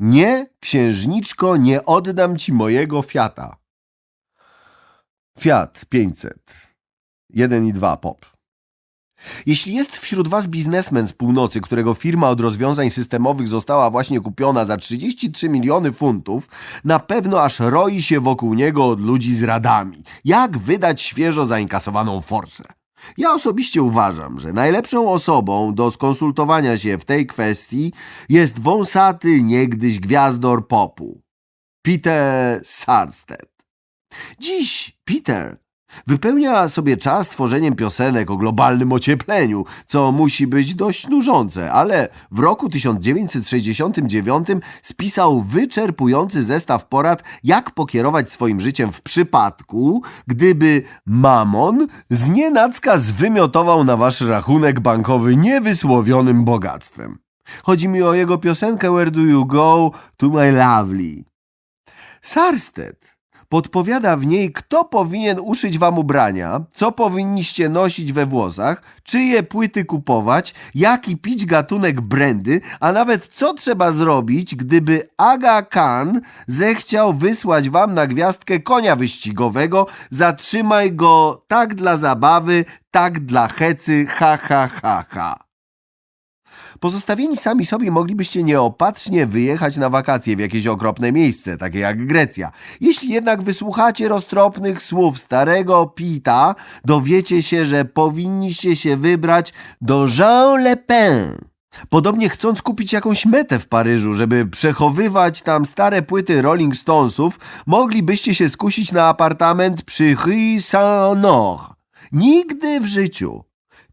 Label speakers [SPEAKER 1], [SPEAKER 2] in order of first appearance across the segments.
[SPEAKER 1] Nie, księżniczko, nie oddam ci mojego Fiata. Fiat 500. 1 i 2 pop. Jeśli jest wśród Was biznesmen z północy, którego firma od rozwiązań systemowych została właśnie kupiona za 33 miliony funtów, na pewno aż roi się wokół niego od ludzi z radami. Jak wydać świeżo zainkasowaną forsę? Ja osobiście uważam, że najlepszą osobą do skonsultowania się w tej kwestii jest wąsaty niegdyś gwiazdor popu. Peter Sarstedt. Dziś Peter wypełnia sobie czas tworzeniem piosenek o globalnym ociepleniu, co musi być dość nużące, ale w roku 1969 spisał wyczerpujący zestaw porad, jak pokierować swoim życiem w przypadku, gdyby mamon znienacka zwymiotował na wasz rachunek bankowy niewysłowionym bogactwem. Chodzi mi o jego piosenkę Where do you go to my lovely. Sarstedt podpowiada w niej, kto powinien uszyć wam ubrania, co powinniście nosić we włosach, czyje płyty kupować, jaki pić gatunek brandy, a nawet co trzeba zrobić, gdyby Aga Khan zechciał wysłać wam na gwiazdkę konia wyścigowego, zatrzymaj go tak dla zabawy, tak dla hecy, ha ha ha ha. Pozostawieni sami sobie moglibyście nieopatrznie wyjechać na wakacje w jakieś okropne miejsce, takie jak Grecja. Jeśli jednak wysłuchacie roztropnych słów starego Pita, dowiecie się, że powinniście się wybrać do Jean Le Pen. Podobnie chcąc kupić jakąś metę w Paryżu, żeby przechowywać tam stare płyty Rolling Stonesów, moglibyście się skusić na apartament przy Rue Saint-Honor. Nigdy w życiu.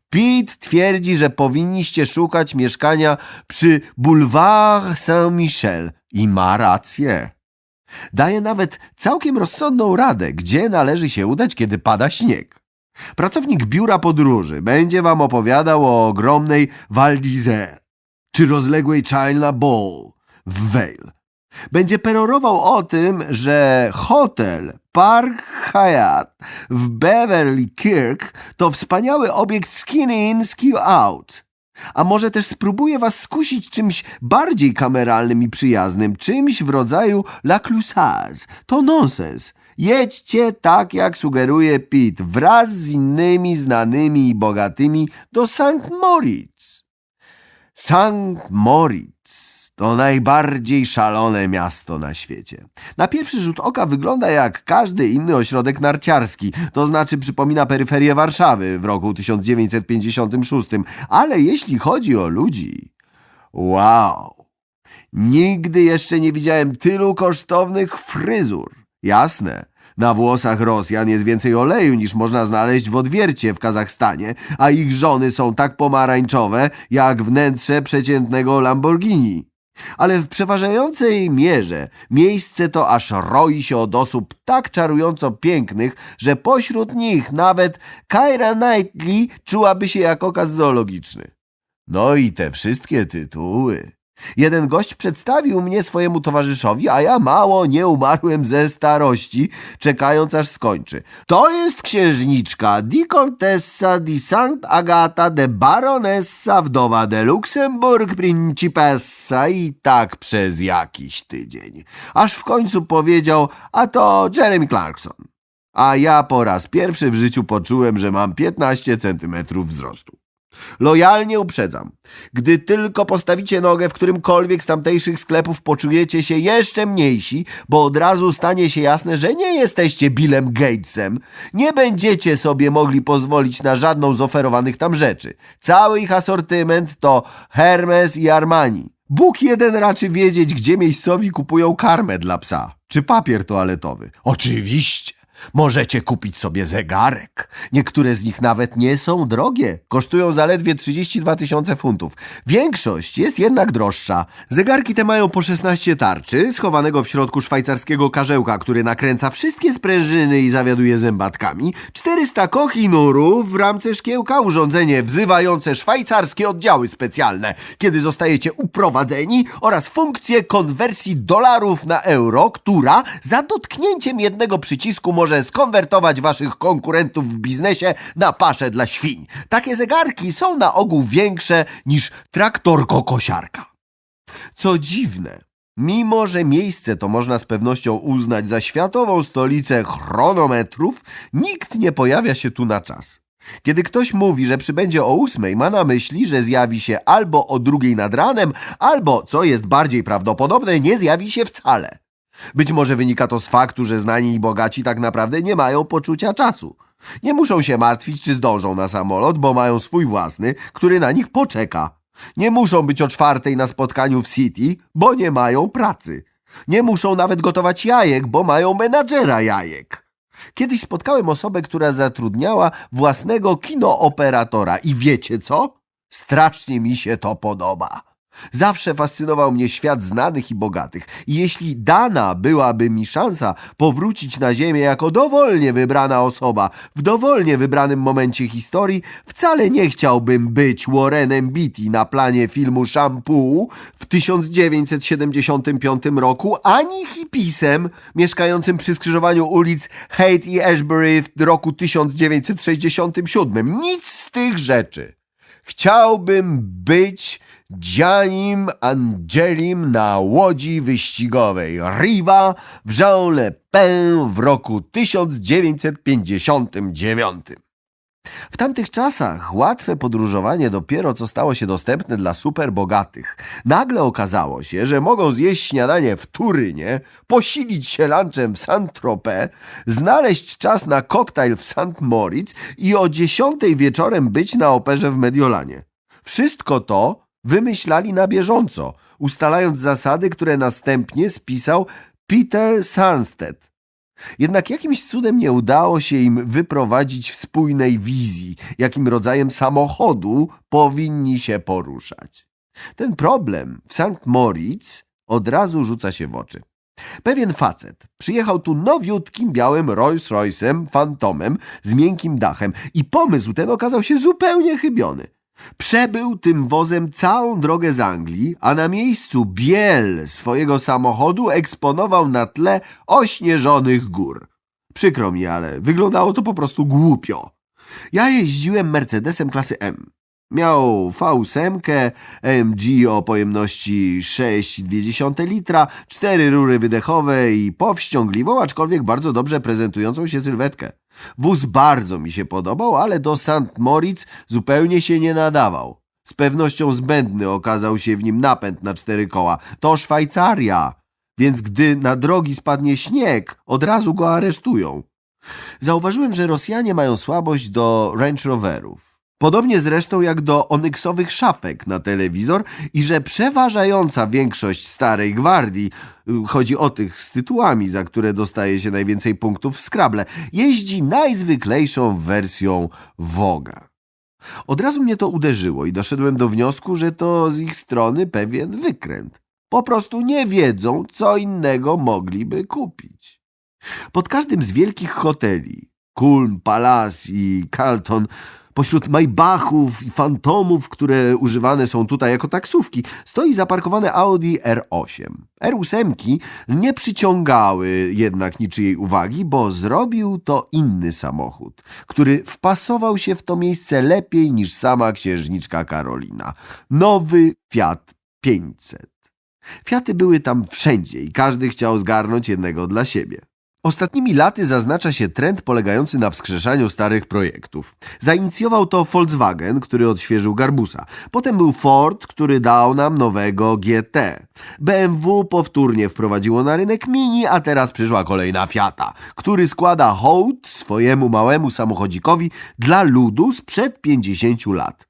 [SPEAKER 1] Pete twierdzi, że powinniście szukać mieszkania przy Boulevard Saint-Michel i ma rację. Daje nawet całkiem rozsądną radę, gdzie należy się udać, kiedy pada śnieg. Pracownik biura podróży będzie wam opowiadał o ogromnej Val d'Isère czy rozległej China Ball w Vale. Będzie perorował o tym, że hotel Park Hyatt w Beverly Kirk to wspaniały obiekt skin in, ski out. A może też spróbuje was skusić czymś bardziej kameralnym i przyjaznym, czymś w rodzaju La. To nonsens. Jedźcie tak, jak sugeruje Pete, wraz z innymi znanymi i bogatymi do St. Moritz. St. Moritz to najbardziej szalone miasto na świecie. Na pierwszy rzut oka wygląda jak każdy inny ośrodek narciarski, to znaczy przypomina peryferię Warszawy w roku 1956, ale jeśli chodzi o ludzi, wow! Nigdy jeszcze nie widziałem tylu kosztownych fryzur. Jasne. Na włosach Rosjan jest więcej oleju niż można znaleźć w odwiercie w Kazachstanie, a ich żony są tak pomarańczowe jak wnętrze przeciętnego Lamborghini. Ale w przeważającej mierze miejsce to aż roi się od osób tak czarująco pięknych, że pośród nich nawet Kyra Knightley czułaby się jak okaz zoologiczny. No i te wszystkie tytuły. Jeden gość przedstawił mnie swojemu towarzyszowi, a ja mało nie umarłem ze starości, czekając aż skończy. To jest księżniczka Di Contessa di St. Agata de Baronessa, wdowa de Luxemburg, principessa i tak przez jakiś tydzień. Aż w końcu powiedział, a to Jeremy Clarkson. A ja po raz pierwszy w życiu poczułem, że mam 15 centymetrów wzrostu. Lojalnie uprzedzam. Gdy tylko postawicie nogę w którymkolwiek z tamtejszych sklepów, poczujecie się jeszcze mniejsi, bo od razu stanie się jasne, że nie jesteście Billem Gatesem. Nie będziecie sobie mogli pozwolić na żadną z oferowanych tam rzeczy. Cały ich asortyment to Hermes i Armani. Bóg jeden raczy wiedzieć, gdzie miejscowi kupują karmę dla psa, czy papier toaletowy. Oczywiście. Możecie kupić sobie zegarek. Niektóre z nich nawet nie są drogie. Kosztują zaledwie 32 tysiące funtów. Większość jest jednak droższa. Zegarki te mają po 16 tarczy, schowanego w środku szwajcarskiego karzełka, który nakręca wszystkie sprężyny i zawiaduje zębatkami, 400 kochinurów w ramce szkiełka, urządzenie wzywające szwajcarskie oddziały specjalne, kiedy zostajecie uprowadzeni oraz funkcję konwersji dolarów na euro, która za dotknięciem jednego przycisku może skonwertować waszych konkurentów w biznesie na paszę dla świń. Takie zegarki są na ogół większe niż traktorko-kosiarka. Co dziwne, Mimo, że miejsce to można z pewnością uznać za światową stolicę chronometrów, nikt nie pojawia się tu na czas. Kiedy ktoś mówi, że przybędzie o ósmej, ma na myśli, że zjawi się albo o drugiej nad ranem, albo, co jest bardziej prawdopodobne, nie zjawi się wcale. Być może wynika to z faktu, że znani i bogaci tak naprawdę nie mają poczucia czasu. Nie muszą się martwić, czy zdążą na samolot, bo mają swój własny, który na nich poczeka. Nie muszą być o czwartej na spotkaniu w City, bo nie mają pracy. Nie muszą nawet gotować jajek, bo mają menadżera jajek. Kiedyś spotkałem osobę, która zatrudniała własnego kinooperatora i wiecie co? Strasznie mi się to podoba. Zawsze fascynował mnie świat znanych i bogatych i jeśli dana byłaby mi szansa powrócić na ziemię jako dowolnie wybrana osoba w dowolnie wybranym momencie historii, wcale nie chciałbym być Warrenem Beatty na planie filmu Shampoo w 1975 roku, ani hipisem mieszkającym przy skrzyżowaniu ulic Haight i Ashbury w roku 1967. Nic z tych rzeczy. Chciałbym być Giannim Angelim na łodzi wyścigowej Riva w Jean Le Pen w roku 1959. W tamtych czasach łatwe podróżowanie dopiero co stało się dostępne dla superbogatych. Nagle okazało się, że mogą zjeść śniadanie w Turynie, posilić się lunchem w Saint-Tropez, znaleźć czas na koktajl w St. Moritz i o dziesiątej wieczorem być na operze w Mediolanie. Wszystko to wymyślali na bieżąco, ustalając zasady, które następnie spisał Peter Sarnstedt. Jednak jakimś cudem nie udało się im wyprowadzić spójnej wizji, jakim rodzajem samochodu powinni się poruszać. Ten problem w St. Moritz od razu rzuca się w oczy. Pewien facet przyjechał tu nowiutkim białym Rolls Royce'em Phantomem z miękkim dachem i pomysł ten okazał się zupełnie chybiony. Przebył tym wozem całą drogę z Anglii, a na miejscu biel swojego samochodu eksponował na tle ośnieżonych gór. Przykro mi, ale wyglądało to po prostu głupio. Ja jeździłem Mercedesem klasy M. Miał V8, AMG o pojemności 6,2 litra, cztery rury wydechowe i powściągliwą, aczkolwiek bardzo dobrze prezentującą się sylwetkę. Wóz bardzo mi się podobał, ale do St. Moritz zupełnie się nie nadawał. Z pewnością zbędny okazał się w nim napęd na cztery koła. To Szwajcaria, więc gdy na drogi spadnie śnieg, od razu go aresztują. Zauważyłem, że Rosjanie mają słabość do Range Roverów. Podobnie zresztą jak do onyksowych szafek na telewizor i że przeważająca większość starej gwardii, y, chodzi o tych z tytułami, za które dostaje się najwięcej punktów w Scrabble, jeździ najzwyklejszą wersją Woga. Od razu mnie to uderzyło i doszedłem do wniosku, że to z ich strony pewien wykręt. Po prostu nie wiedzą, co innego mogliby kupić. Pod każdym z wielkich hoteli, Kulm, Palace i Carlton, Pośród Maybachów i Fantomów, które używane są tutaj jako taksówki, stoi zaparkowane Audi R8. R8 nie przyciągały jednak niczyjej uwagi, bo zrobił to inny samochód, który wpasował się w to miejsce lepiej niż sama księżniczka Karolina. Nowy Fiat 500. Fiaty były tam wszędzie i każdy chciał zgarnąć jednego dla siebie. Ostatnimi laty zaznacza się trend polegający na wskrzeszaniu starych projektów. Zainicjował to Volkswagen, który odświeżył Garbusa. Potem był Ford, który dał nam nowego GT. BMW powtórnie wprowadziło na rynek Mini, a teraz przyszła kolejna Fiata, który składa hołd swojemu małemu samochodzikowi dla ludu sprzed 50 lat.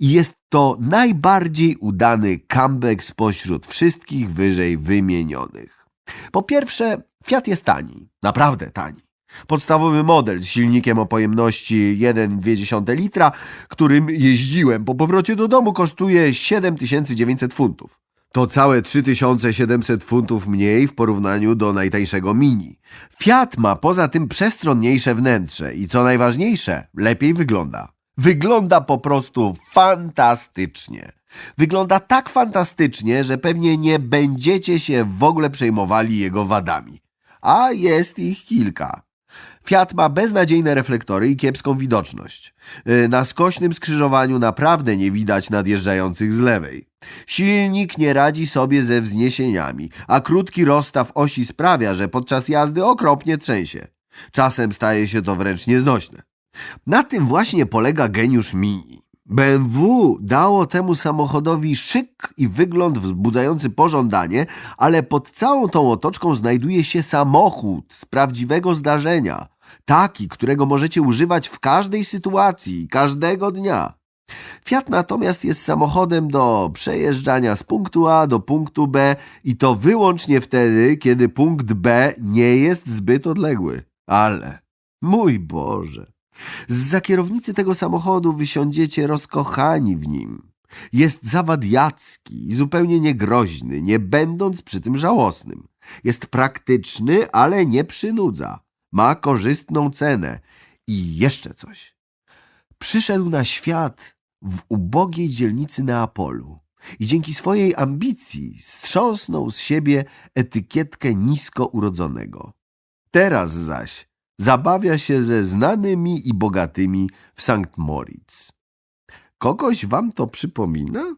[SPEAKER 1] I jest to najbardziej udany comeback spośród wszystkich wyżej wymienionych. Po pierwsze, Fiat jest tani, naprawdę tani. Podstawowy model z silnikiem o pojemności 1,2 litra, którym jeździłem po powrocie do domu, kosztuje 7900 funtów. To całe 3700 funtów mniej w porównaniu do najtańszego Mini. Fiat ma poza tym przestronniejsze wnętrze i co najważniejsze, lepiej wygląda. Wygląda po prostu fantastycznie. Wygląda tak fantastycznie, że pewnie nie będziecie się w ogóle przejmowali jego wadami. A jest ich kilka. Fiat ma beznadziejne reflektory i kiepską widoczność. Yy, Na skośnym skrzyżowaniu naprawdę nie widać nadjeżdżających z lewej. Silnik nie radzi sobie ze wzniesieniami, a krótki rozstaw osi sprawia, że podczas jazdy okropnie trzęsie. Czasem staje się to wręcz nieznośne. Na tym właśnie polega geniusz Mini. BMW dało temu samochodowi szyk i wygląd wzbudzający pożądanie, ale pod całą tą otoczką znajduje się samochód z prawdziwego zdarzenia. Taki, którego możecie używać w każdej sytuacji, każdego dnia. Fiat natomiast jest samochodem do przejeżdżania z punktu A do punktu B i to wyłącznie wtedy, kiedy punkt B nie jest zbyt odległy. Ale, mój Boże, z kierownicy tego samochodu wysiądziecie rozkochani w nim. Jest zawadiacki i zupełnie niegroźny, nie będąc przy tym żałosnym. Jest praktyczny, ale nie przynudza. Ma korzystną cenę. I jeszcze coś. Przyszedł na świat w ubogiej dzielnicy Neapolu i dzięki swojej ambicji strząsnął z siebie etykietkę nisko urodzonego. Teraz zaś zabawia się ze znanymi i bogatymi w Sankt Moritz. Kogoś wam to przypomina?